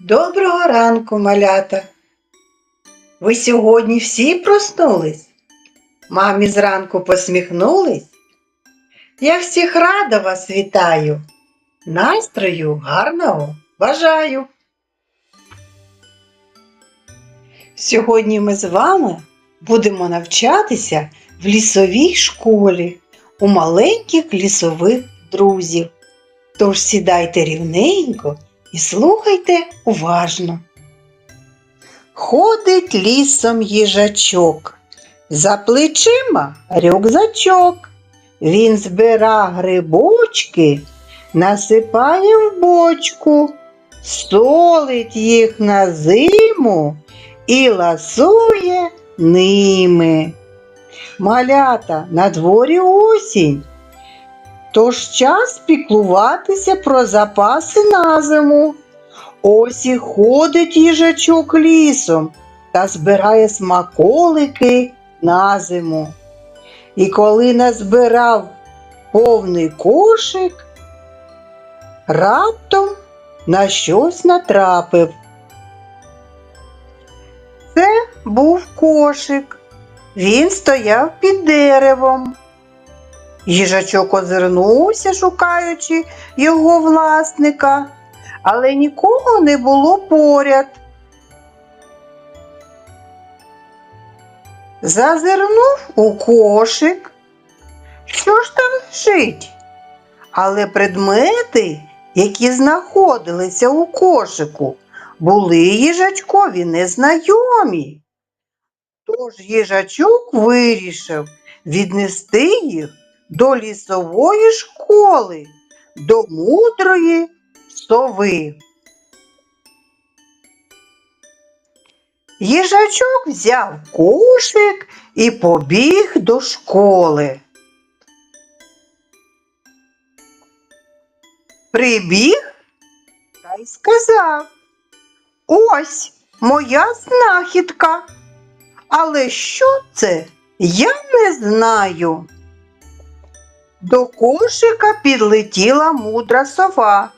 Доброго ранку, малята. Ви сьогодні всі проснулись? Мамі зранку посміхнулись? Я всіх рада вас вітаю. Настрою гарного бажаю. Сьогодні ми з вами будемо навчатися в лісовій школі у маленьких лісових друзів. Тож сідайте рівненько і слухайте уважно. Ходить лісом їжачок, за плечима рюкзачок. Він збира грибочки, насипає в бочку, солить їх на зиму і ласує ними. Малята на дворі осінь. Тож час піклуватися про запаси на зиму. Ось і ходить їжачок лісом та збирає смаколики на зиму. І коли назбирав повний кошик, раптом на щось натрапив. Це був кошик. Він стояв під деревом. Їжачок озирнувся, шукаючи його власника, але нікого не було поряд. Зазирнув у кошик. Що ж там лежить? Але предмети, які знаходилися у кошику, були їжачкові незнайомі. Тож їжачок вирішив віднести їх до лісової школи, до мудрої сови. Їжачок взяв кошик і побіг до школи. Прибіг та й сказав Ось моя знахідка. Але що це? Я не знаю. До кошика підлетіла мудра сова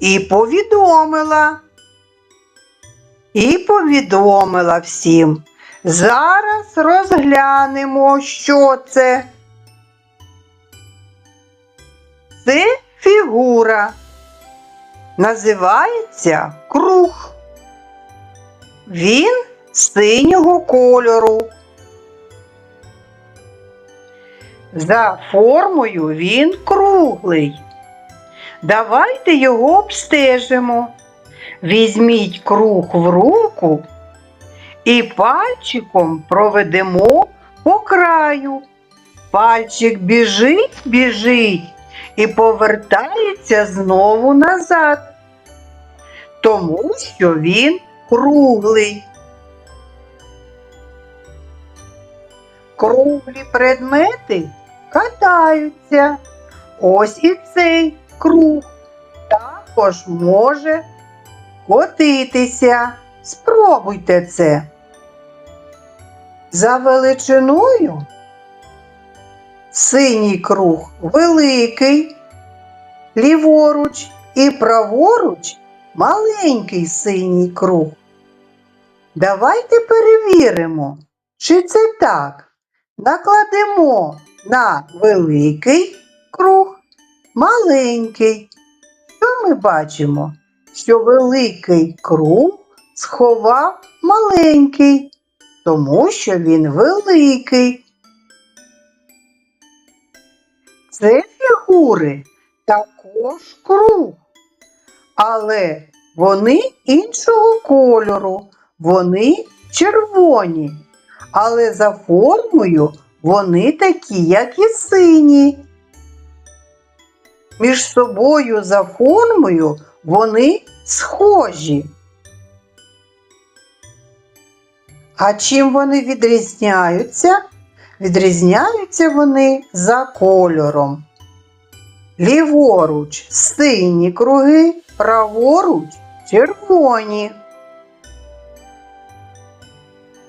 і повідомила. І повідомила всім. Зараз розглянемо, що це. Це фігура. Називається круг. Він синього кольору. За формою він круглий. Давайте його обстежимо. Візьміть круг в руку і пальчиком проведемо по краю. Пальчик біжить, біжить і повертається знову назад, тому що він круглий. Круглі предмети катаються. Ось і цей круг також може котитися. Спробуйте це. За величиною синій круг великий, ліворуч і праворуч маленький синій круг. Давайте перевіримо, чи це так. Накладемо на великий круг маленький. Що ми бачимо? Що великий круг сховав маленький, тому що він великий. Це фігури також круг, але вони іншого кольору, вони червоні, але за формою вони такі, як і сині. Між собою за формою вони схожі. А чим вони відрізняються? Відрізняються вони за кольором. Ліворуч сині круги, праворуч червоні.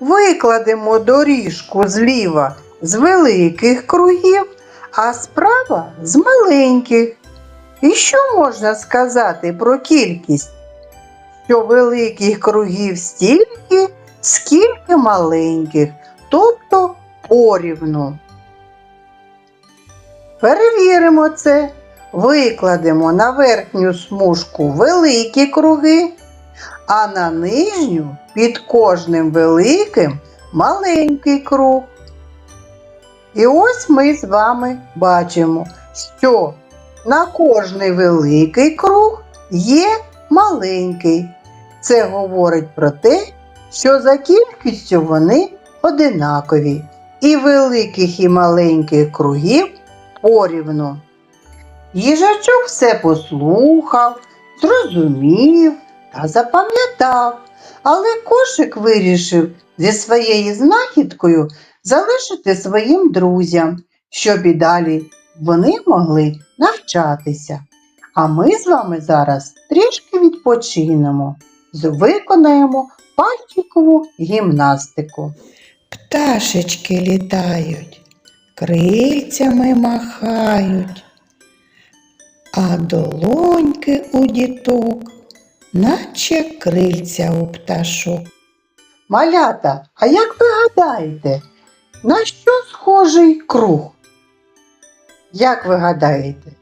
Викладемо доріжку зліва з великих кругів, а справа з маленьких. І що можна сказати про кількість? що великих кругів стільки, скільки маленьких, тобто порівну. Перевіримо це. Викладемо на верхню смужку великі круги, а на нижню під кожним великим маленький круг. І ось ми з вами бачимо, що на кожний великий круг є маленький. Це говорить про те, що за кількістю вони одинакові, і великих і маленьких кругів порівну. Їжачок все послухав, зрозумів та запам'ятав, але кошик вирішив зі своєю знахідкою залишити своїм друзям, щоб і далі вони могли навчатися. А ми з вами зараз трішки відпочинемо, виконаємо пальчикову гімнастику. Пташечки літають, крильцями махають, а долоньки у діток, наче крильця у пташок. Малята, а як ви гадаєте, на що схожий круг? Як ви гадаєте?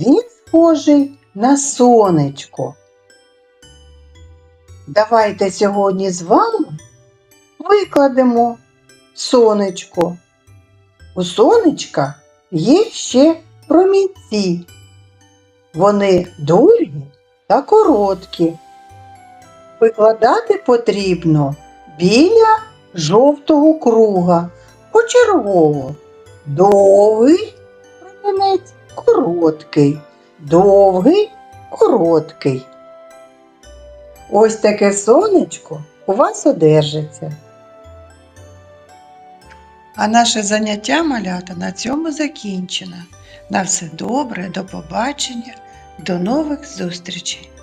Він схожий на сонечко. Давайте сьогодні з вами викладемо сонечко. У сонечка є ще промінці. Вони довгі та короткі. Викладати потрібно біля жовтого круга почергово. Довгий промінець короткий, довгий короткий. Ось таке сонечко у вас одержиться. А наше заняття малята на цьому закінчено. На все добре, до побачення, до нових зустрічей!